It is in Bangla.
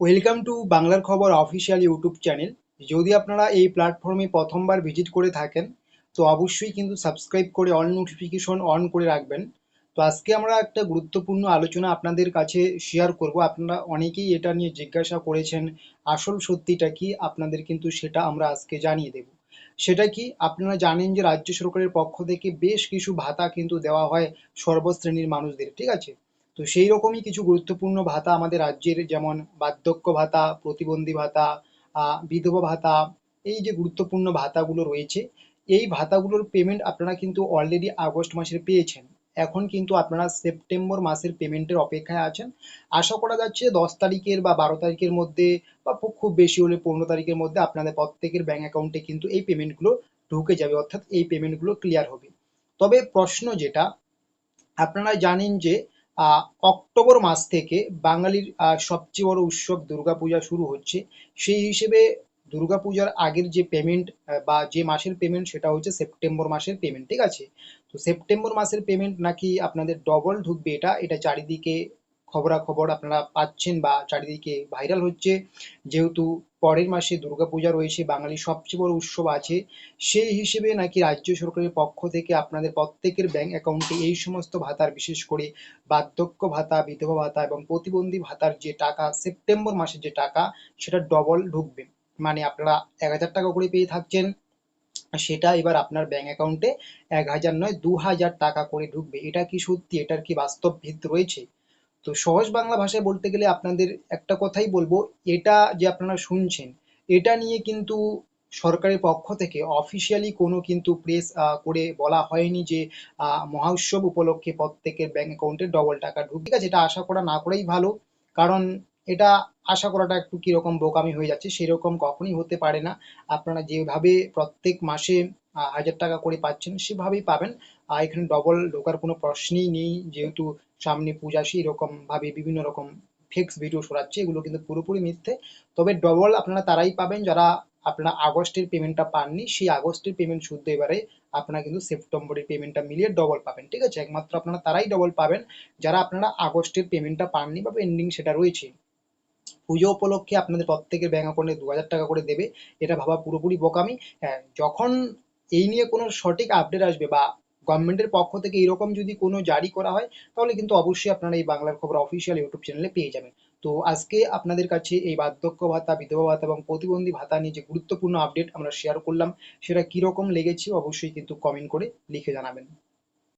ওয়েলকাম টু বাংলার খবর অফিসিয়াল ইউটিউব চ্যানেল যদি আপনারা এই প্ল্যাটফর্মে প্রথমবার ভিজিট করে থাকেন তো অবশ্যই কিন্তু সাবস্ক্রাইব করে অল নোটিফিকেশন অন করে রাখবেন তো আজকে আমরা একটা গুরুত্বপূর্ণ আলোচনা আপনাদের কাছে শেয়ার করব আপনারা অনেকেই এটা নিয়ে জিজ্ঞাসা করেছেন আসল সত্যিটা কি আপনাদের কিন্তু সেটা আমরা আজকে জানিয়ে দেব সেটা কি আপনারা জানেন যে রাজ্য সরকারের পক্ষ থেকে বেশ কিছু ভাতা কিন্তু দেওয়া হয় সর্বশ্রেণীর মানুষদের ঠিক আছে তো সেই রকমই কিছু গুরুত্বপূর্ণ ভাতা আমাদের রাজ্যের, যেমন বার্ধক্য ভাতা, প্রতিবন্ধী ভাতা বিধবা ভাতা, এই যে গুরুত্বপূর্ণ ভাতাগুলো রয়েছে, এই ভাতাগুলোর পেমেন্ট আপনারা কিন্তু অলরেডি আগস্ট মাসের পেয়েছেন। এখন কিন্তু আপনারা সেপ্টেম্বর মাসের পেমেন্টের অপেক্ষায় আছেন। আশা করা যাচ্ছে দশ তারিখের বা বারো তারিখের মধ্যে বা খুব বেশি হলে পনেরো তারিখের মধ্যে আপনাদের প্রত্যেকের ব্যাঙ্ক অ্যাকাউন্টে কিন্তু এই পেমেন্টগুলো ঢুকে যাবে, অর্থাৎ এই পেমেন্টগুলো ক্লিয়ার হবে। তবে প্রশ্ন যেটা, আপনারা জানেন যে অক্টোবর মাস থেকে বাঙালির সবচেয়ে বড় উৎসব দুর্গাপূজা শুরু হচ্ছে। সেই হিসেবে দুর্গাপূজার আগের যে পেমেন্ট বা যে মাসের পেমেন্ট সেটা হচ্ছে সেপ্টেম্বর মাসের পেমেন্ট ঠিক আছে? তো সেপ্টেম্বর মাসের পেমেন্ট নাকি আপনাদের ডবল ঢুকবে এটা এটা চারিদিকে খবরাখবর আপনারা পাচ্ছেন বা চারিদিকে ভাইরাল হচ্ছে। যেহেতু পরের মাসে দুর্গাপূজা রয়েছে, বাঙালির সবচেয়ে বড় উৎসব আছে, সেই হিসেবে নাকি রাজ্য সরকারের পক্ষ থেকে আপনাদের প্রত্যেকের ব্যাংক অ্যাকাউন্টে এই সমস্ত ভাতার, বিশেষ করে বার্ধক্য ভাতা, বিধবা ভাতা এবং প্রতিবন্ধী ভাতার যে টাকা, সেপ্টেম্বর মাসের যে টাকা, সেটা ডবল ঢুকবে। মানে আপনারা এক হাজার টাকা করে পেয়ে থাকছেন, সেটা এবার আপনার ব্যাংক অ্যাকাউন্টে এক হাজার নয়, দু হাজার টাকা করে ঢুকবে। এটা কি সত্যি? এটার কি বাস্তব ভিত রয়েছে? তো সহজ বাংলা ভাষায় বলতে গেলে আপনাদের একটা কথাই বলব এটা যে আপনারা শুনছেন এটা নিয়ে কিন্তু সরকারের পক্ষ থেকে অফিসিয়ালি কোনো কিন্তু প্রেস করে বলা হয়নি যে আহ, মহা উৎসব উপলক্ষে প্রত্যেকের ব্যাংক অ্যাকাউন্টে ডবল টাকা ঢুকবে ঠিক আছে এটা আশা করা না করাই ভালো কারণ এটা আশা করাটা একটু কীরকম বোকামি হয়ে যাচ্ছে সেরকম কখনই হতে পারে না। আপনারা যেভাবে প্রত্যেক মাসে হাজার টাকা করে পাচ্ছেন, সেভাবেই পাবেন। আর এখানে ডবল ঢোকার কোনো প্রশ্নই নেই, যেহেতু সামনে পূজা সেই রকম ভাবে বিভিন্ন রকম ফেক্স ভিডিও ছড়াচ্ছে, এগুলো কিন্তু পুরোপুরি মিথ্যে। তবে ডবল আপনারা তারাই পাবেন, যারা আপনারা আগস্টের পেমেন্টটা পাননি, সেই আগস্টের পেমেন্ট শুদ্ধ এবারে আপনারা কিন্তু সেপ্টেম্বরের পেমেন্টটা মিলিয়ে ডবল পাবেন, ঠিক আছে? একমাত্র আপনারা তারাই ডবল পাবেন, যারা আপনারা আগস্টের পেমেন্টটা পাননি বা পেন্ডিং সেটা রয়েছে। পুজো উপলক্ষে আপনাদের প্রত্যেকের ব্যাঙ্ক অ্যাকাউন্টে দু হাজার টাকা করে দেবে, এটা ভাবা পুরোপুরি বোকামি। হ্যাঁ যখন এই নিয়ে কোনো সঠিক আপডেট আসবে বা গভর্নমেন্টের পক্ষ থেকে এরকম যদি কোনো জারি করা হয়, তাহলে কিন্তু অবশ্যই আপনারা এই বাংলার খবর অফিসিয়াল ইউটিউব চ্যানেলে পেয়ে যাবেন। তো আজকে আপনাদের কাছে এই বার্ধক্য ভাতা, বিধবা ভাতা এবং প্রতিবন্ধী ভাতা নিয়ে যে গুরুত্বপূর্ণ আপডেট আমরা শেয়ার করলাম, সেটা কীরকম লেগেছে অবশ্যই কিন্তু কমেন্ট করে লিখে জানাবেন।